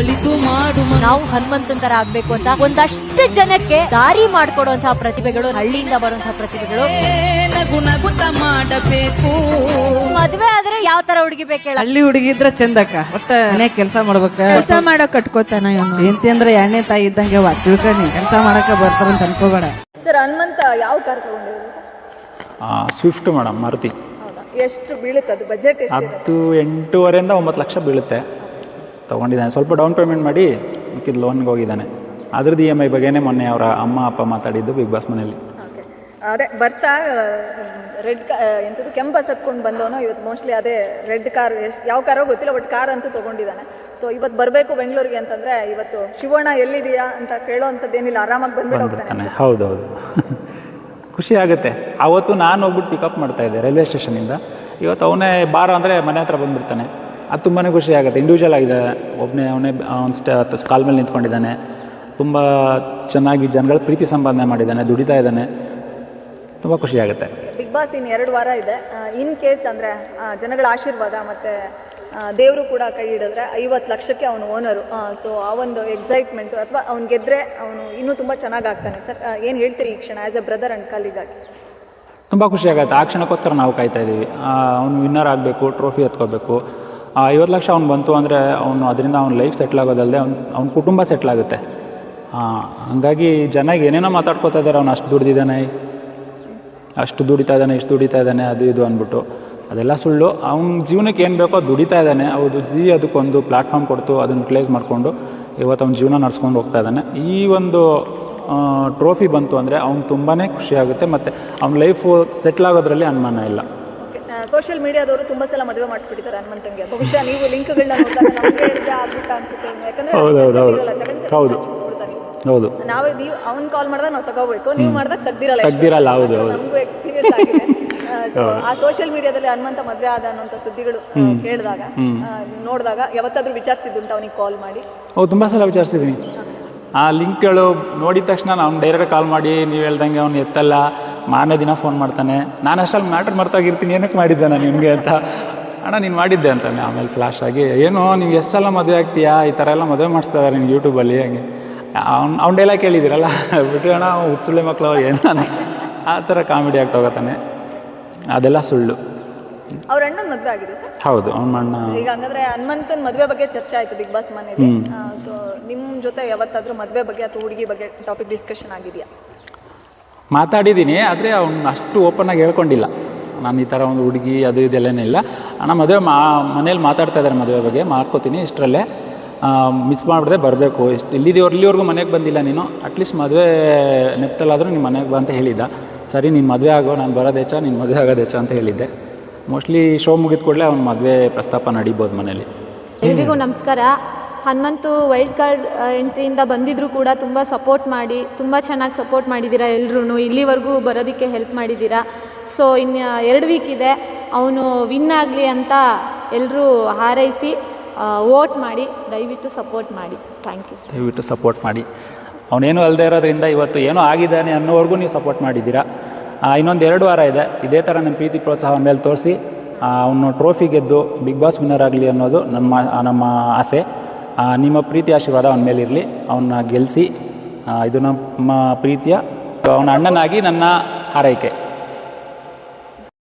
ಒಲಿತು ಮಾಡು ಮ- ನಾವು ಹನುಮಂತನ ತರ ಆಗ್ಬೇಕು ಅಂತ ಒಂದಷ್ಟು ಜನಕ್ಕೆ ದಾರಿ ಮಾಡ್ಕೊಡುವಂತಹ ಪ್ರತಿಭೆಗಳು ಹಳ್ಳಿಯಿಂದ ಬರುವಂತಹ ಪ್ರತಿಭೆಗಳು. ನಗು ನಗುತ ಮಾಡಬೇಕು. ಮದುವೆ ಆದ್ರೆ ಯಾವ ತರ ಹುಡುಗಿ ಬೇಕು ಹೇಳ. ಹಳ್ಳಿ ಹುಡುಗಿ ಇದ್ರೆ ಚಂದಕ್ಕ. ಒಟ್ಟ ಮನೆ ಕೆಲಸ ಮಾಡ್ಬೇಕ. ಕೆಲಸ ಮಾಡೋ ಕಟ್ಕೋತಾನ ಇವನು. ಹೆಂಡತಿ ಅಂದ್ರೆ ಎಣ್ಣೆ ತಾಯಿ ಇದ್ದಂಗೆ ಅವ ತಿಳ್ಕೊನಿ ಕೆಲಸ ಮಾಡಕ ಬರ್ತಾರಂತ ಅನ್ಕೋಬೇಡ. ಸರ್ ಹನುಮಂತ ಯಾವ ಕಾರ್ ತಗೊಂಡಿರೋದು ಸರ್? Swift madam Maruti. ಹೌದಾ? ಎಷ್ಟು ಬೀಳುತ್ತೆ ಅದು? ಬಜೆಟ್ ಎಷ್ಟು ಅದು ಎಂಟೂವರೆಯಿಂದ ಒಂಬತ್ತು ಲಕ್ಷ ಬೀಳುತ್ತೆ. ತೊಗೊಂಡಿದ್ದಾನೆ. ಸ್ವಲ್ಪ ಡೌನ್ ಪೇಮೆಂಟ್ ಮಾಡಿ ಮಿಕ್ಕಿದ ಲೋನ್ಗೆ ಹೋಗಿದ್ದಾನೆ. ಅದ್ರದ್ದು ಇ ಎಂ ಐ ಬಗ್ಗೆನೇ ಮೊನ್ನೆ ಅವರ ಅಮ್ಮ ಅಪ್ಪ ಮಾತಾಡಿದ್ದು ಬಿಗ್ ಬಾಸ್ ಮನೆಯಲ್ಲಿ. ಓಕೆ ಅದೇ ಬರ್ತಾ ರೆಡ್ ಕಾ ಎಂಥದ್ದು ಕೆಂಪು ಬಸ್ ಹತ್ಕೊಂಡು ಬಂದವನು ಇವತ್ತು ಮೋಸ್ಟ್ಲಿ ಅದೇ ರೆಡ್ ಕಾರ್ ಎಷ್ಟು ಯಾವ ಕಾರೋ ಗೊತ್ತಿಲ್ಲ ಬಟ್ ಕಾರ್ ಅಂತೂ ತೊಗೊಂಡಿದ್ದಾನೆ. ಸೊ ಇವತ್ತು ಬರಬೇಕು ಬೆಂಗಳೂರಿಗೆ ಅಂತಂದರೆ ಇವತ್ತು ಶಿವಣ್ಣ ಎಲ್ಲಿದೆಯಾ ಅಂತ ಕೇಳೋ ಅಂಥದ್ದೇನಿಲ್ಲ ಆರಾಮಾಗಿ ಬಂದ್ಬಿಟ್ಟು ಹೋಗ್ತಾನೆ. ಹೌದು ಹೌದೌದು ಖುಷಿ ಆಗುತ್ತೆ. ಆವತ್ತು ನಾನು ಹೋಗ್ಬಿಟ್ಟು ಪಿಕಪ್ ಮಾಡ್ತಾ ಇದ್ದೆ ರೈಲ್ವೆ ಸ್ಟೇಷನಿಂದ ಇವತ್ತು ಅವನೇ ಬಾರ ಅಂದರೆ ಮನೆ ಹತ್ರ ಬಂದ್ಬಿಡ್ತಾನೆ. ಅದು ತುಂಬಾ ಖುಷಿ ಆಗುತ್ತೆ. ಇಂಡಿವಿಜುವಲ್ ಆಗಿದೆ ಒಬ್ಬನೇ ಅವನೇ ಅವ್ನು ಸ್ಟ ಕಾಲ್ ಮೇಲೆ ನಿಂತ್ಕೊಂಡಿದ್ದಾನೆ. ತುಂಬ ಚೆನ್ನಾಗಿ ಜನಗಳ ಪ್ರೀತಿ ಸಂಪಾದನೆ ಮಾಡಿದ್ದಾನೆ ದುಡಿತಾ ಇದ್ದಾನೆ. ತುಂಬ ಖುಷಿ ಆಗುತ್ತೆ. ಬಿಗ್ ಬಾಸ್ ಇನ್ನು ಎರಡು ವಾರ ಇದೆ. ಇನ್ ಕೇಸ್ ಅಂದರೆ ಜನಗಳ ಆಶೀರ್ವಾದ ಮತ್ತು ದೇವರು ಕೂಡ ಕೈ ಹಿಡಿದ್ರೆ ಐವತ್ತು ಲಕ್ಷಕ್ಕೆ ಅವನು ಓನರು ಸೊ ಆ ಒಂದು ಎಕ್ಸೈಟ್ಮೆಂಟು ಅಥವಾ ಅವ್ನು ಗೆದ್ದರೆ ಅವನು ಇನ್ನೂ ತುಂಬ ಚೆನ್ನಾಗಿ ಆಗ್ತಾನೆ ಸರ್. ಏನು ಹೇಳ್ತೀರಿ ಈ ಕ್ಷಣ ಆ್ಯಸ್ ಎ ಬ್ರದರ್ ಆ್ಯಂಡ್ ಕಲೀಗಾಗಿ ತುಂಬ ಖುಷಿ ಆಗುತ್ತೆ. ಆ ಕ್ಷಣಕ್ಕೋಸ್ಕರ ನಾವು ಕಾಯ್ತಾ ಇದ್ದೀವಿ ಅವನು ವಿನ್ನರ್ ಆಗಬೇಕು ಟ್ರೋಫಿ ಎತ್ಕೋಬೇಕು. ಐವತ್ತು ಲಕ್ಷ ಅವ್ನು ಬಂತು ಅಂದರೆ ಅವನು ಅದರಿಂದ ಅವ್ನ ಲೈಫ್ ಸೆಟ್ಲ್ ಆಗೋದಲ್ಲದೆ ಅವ್ನು ಅವ್ನ ಕುಟುಂಬ ಸೆಟ್ಲ್ ಆಗುತ್ತೆ. ಆ, ಹಂಗಾಗಿ ಜನ ಏನೇನೋ ಮಾತಾಡ್ಕೋತಾ ಇದ್ದಾರೆ ಅವ್ನು ಅಷ್ಟು ದುಡ್ದಿದ್ದಾನೆ ಅಷ್ಟು ದುಡಿತಾ ಇದ್ದಾನೆ ಇಷ್ಟು ದುಡಿತಾ ಇದ್ದಾನೆ ಅದು ಇದು ಅಂದ್ಬಿಟ್ಟು. ಅದೆಲ್ಲ ಸುಳ್ಳು. ಅವ್ನ ಜೀವನಕ್ಕೆ ಏನು ಬೇಕೋ ದುಡಿತಾ ಇದ್ದಾನೆ ಹೌದು ಜಿ ಅದಕ್ಕೊಂದು ಪ್ಲಾಟ್ಫಾರ್ಮ್ ಕೊಡ್ತು ಅದನ್ನು ಯುಟಿಲೈಸ್ ಮಾಡಿಕೊಂಡು ಇವತ್ತು ಅವ್ನ ಜೀವನ ನಡ್ಸ್ಕೊಂಡು ಹೋಗ್ತಾ ಇದ್ದಾನೆ ಈ ಒಂದು ಟ್ರೋಫಿ ಬಂತು ಅಂದರೆ ಅವ್ನು ತುಂಬಾ ಖುಷಿಯಾಗುತ್ತೆ ಮತ್ತು ಅವ್ನ ಲೈಫು ಸೆಟ್ಲ್ ಆಗೋದ್ರಲ್ಲಿ ಅನುಮಾನ ಇಲ್ಲ. ಸೋಷಿಯಲ್ ಮೀಡಿಯಾದವರು ತುಂಬಾ ಸಲ ಮದುವೆ ಮಾಡಿಸ್ಬಿಟ್ಟಿದ್ದಾರೆ ಹನುಮಂತಂಗೆ. ಬಹುಶಃ ನೀವು ಲಿಂಕ್ಗಳನ್ನ ನೋಡಿದಾಗ ನಮಗೆ ಹೇಳಿದೆ ಆಗ್ಬಿಟ್ಟ ಅನ್ಸುತ್ತೆ ಯಾಕಂದ್ರೆ ಹೌದು, ಹೌದು, ನಾವೇ ನಾವು ಅವನ್ ಕಾಲ್ ಮಾಡಿದಾಗ ನಾವು ತಗೋಬೇಕು. ನೀವು ಮಾಡಿದಾಗ ತೆಗ್ದಿರಲ್ಲ ತೆಗ್ದಿರಲ್ಲ, ಹೌದು. ನಮಗೂ ಎಕ್ಸ್ಪೀರಿಯನ್ಸ್ ಆಗಿದೆ. ಆ, ಸೋಷಿಯಲ್ ಮೀಡಿಯಾದಲ್ಲಿ ಹನುಮಂತ ಮದುವೆ ಆದ ಅನ್ನೋಂಥ ಸುದ್ದಿಗಳು ಕೇಳಿದಾಗ ನೋಡಿದಾಗ ಯಾವತ್ತಾದ್ರೂ ವಿಚಾರಿಸಿದ್ದುಂಟ ಅವನಿಗೆ ಕಾಲ್ ಮಾಡಿ? ಹೌದು ತುಂಬಾ ಸಲ ವಿಚಾರಿಸಿದ್ದೀನಿ. ಆ ಲಿಂಕ್ಗಳು ನೋಡಿದ ತಕ್ಷಣ ನಾನು ಡೈರೆಕ್ಟ್ ಕಾಲ್ ಮಾಡಿ ನೀವು ಹೇಳ್ದಂಗೆ ಅವ್ನು ಎತ್ತಲ್ಲ. ಮಾರನೇ ದಿನ ಫೋನ್ ಮಾಡ್ತಾನೆ ನಾನು ಅಷ್ಟಲ್ಲಿ ಮ್ಯಾಟ್ರ್ ಮರ್ತಾಗಿರ್ತೀನಿ ಏನಕ್ಕೆ ಮಾಡಿದ್ದೆ ನಾನು ನಿಮಗೆ ಅಂತ? ಅಣ್ಣ ನೀನು ಮಾಡಿದ್ದೆ ಅಂತಾನೆ ಆಮೇಲೆ ಫ್ಲಾಶ್ ಆಗಿ ಏನು ನೀವು ಎಷ್ಟು ಸಲ ಮದುವೆ ಆಗ್ತೀಯಾ? ಈ ಥರ ಎಲ್ಲ ಮದುವೆ ಮಾಡಿಸ್ತಾ ಇದ್ದಾರೆ ನಿಮ್ಗೆ ಯೂಟ್ಯೂಬಲ್ಲಿ ಹಂಗೆ. ಅವ್ನು ಅವ್ನ ಡೈಲಾಗ್ ಕೇಳಿದ್ದೀರಲ್ಲ ಬಿಟ್ಟು ಅಣ್ಣ ಹುಚ್ಚುಳ್ಳೆ ಮಕ್ಕಳು ಏನು ಆ ಥರ ಕಾಮಿಡಿ ಆಗ್ತಾ ಹೋಗತ್ತಾನೆ ಅದೆಲ್ಲ ಸುಳ್ಳು. ಅವ್ರ ಅಣ್ಣನ ಮದುವೆ ಆಗಿದೆ ಸರ್? ಹೌದು ಅವ್ನ ಅಣ್ಣ. ಈಗ ಹಂಗಂದ್ರೆ ಹನುಮಂತನ ಮದುವೆ ಬಗ್ಗೆ ಚರ್ಚೆ ಆಯ್ತು ಬಿಗ್ ಬಾಸ್ ಮನೇಲಿ ಸೊ ನಿಮ್ಮ ಜೊತೆ ಯಾವತ್ತಾದ್ರೂ ಮದುವೆ ಬಗ್ಗೆ ಅಥವಾ ಹುಡುಗಿ ಬಗ್ಗೆ ಟಾಪಿಕ್ ಡಿಸ್ಕಷನ್ ಆಗಿದೆಯಾ? ಮಾತಾಡಿದ್ದೀನಿ, ಆದರೆ ಅವ್ನು ಅಷ್ಟು ಓಪನ್ನಾಗಿ ಹೇಳ್ಕೊಂಡಿಲ್ಲ. ನಾನು ಈ ಥರ ಒಂದು ಹುಡುಗಿ, ಅದು ಇದೆಲ್ಲನೇ ಇಲ್ಲ. ಅಣ್ಣ, ಮದುವೆ ಮಾ ಮನೇಲಿ ಮಾತಾಡ್ತಾ ಇದ್ದಾರೆ ಮದುವೆ ಬಗ್ಗೆ, ಮಾಡ್ಕೋತೀನಿ ಇಷ್ಟರಲ್ಲೇ. ಮಿಸ್ ಮಾಡಿಬಿಡ್ದೆ, ಬರಬೇಕು. ಇಷ್ಟು ಇಲ್ಲಿದ್ದೀವಿ ಇಲ್ಲಿವರೆಗೂ ಮನೆಗೆ ಬಂದಿಲ್ಲ ನೀನು. ಅಟ್ಲೀಸ್ಟ್ ಮದುವೆ ನೆಪ್ತಲ್ಲಾದರೂ ನಿಮ್ಮ ಮನೆಗೆ ಬಾ ಅಂತ ಹೇಳಿದ್ದ. ಸರಿ ನಿನ್ನ ಮದುವೆ ಆಗೋ, ನಾನು ಬರೋದು ಹೆಚ್ಚ, ನೀನು ಮದುವೆ ಆಗೋದೇಚ ಅಂತ ಹೇಳಿದ್ದೆ. ಮೋಸ್ಟ್ಲಿ ಶೋ ಮುಗಿದ ಕೂಡಲೇ ಅವ್ನ ಮದುವೆ ಪ್ರಸ್ತಾಪ ನಡೀಬೋದು ಮನೇಲಿ ಎಲ್ರಿಗೂ ನಮಸ್ಕಾರ. ಹನುಮಂತು ವೈಲ್ಡ್ ಕಾರ್ಡ್ ಎಂಟ್ರಿಯಿಂದ ಬಂದಿದ್ರು ಕೂಡ ತುಂಬ ಸಪೋರ್ಟ್ ಮಾಡಿ, ತುಂಬ ಚೆನ್ನಾಗಿ ಸಪೋರ್ಟ್ ಮಾಡಿದ್ದೀರಾ ಎಲ್ಲರೂ ಇಲ್ಲಿವರೆಗೂ ಬರೋದಕ್ಕೆ ಹೆಲ್ಪ್ ಮಾಡಿದ್ದೀರಾ ಸೊ ಇನ್ನು ಎರಡು ವೀಕ್ ಇದೆ. ಅವನು ವಿನ್ ಆಗಲಿ ಅಂತ ಎಲ್ಲರೂ ಹಾರೈಸಿ ವೋಟ್ ಮಾಡಿ, ದಯವಿಟ್ಟು ಸಪೋರ್ಟ್ ಮಾಡಿ. ಥ್ಯಾಂಕ್ ಯು ದಯವಿಟ್ಟು ಸಪೋರ್ಟ್ ಮಾಡಿ. ಅವನೇನು ಅಲ್ಲದೆ ಇರೋದ್ರಿಂದ ಇವತ್ತು ಏನೋ ಆಗಿದ್ದಾನೆ ಅನ್ನೋವರೆಗೂ ನೀವು ಸಪೋರ್ಟ್ ಮಾಡಿದ್ದೀರಾ? ಇನ್ನೊಂದು ಎರಡು ವಾರ ಇದೆ. ಇದೇ ಥರ ನಮ್ಮ ಪ್ರೀತಿ ಪ್ರೋತ್ಸಾಹ ಮೇಲೆ ತೋರಿಸಿ ಅವನು ಟ್ರೋಫಿ ಗೆದ್ದು ಬಿಗ್ ಬಾಸ್ ವಿನ್ನರ್ ಆಗಲಿ ಅನ್ನೋದು ನಮ್ಮ ನಮ್ಮ ಆಸೆ. ನಿಮ್ಮ ಪ್ರೀತಿ ಆಶೀರ್ವಾದ ಅವನ ಮೇಲಿರಲಿ ಅವನ್ನ ಗೆಲ್ಲಿಸಿ ಇದು ನಮ್ಮ ಪ್ರೀತಿಯ ಅವನ ಅಣ್ಣನಾಗಿ ನನ್ನ ಹಾರೈಕೆ.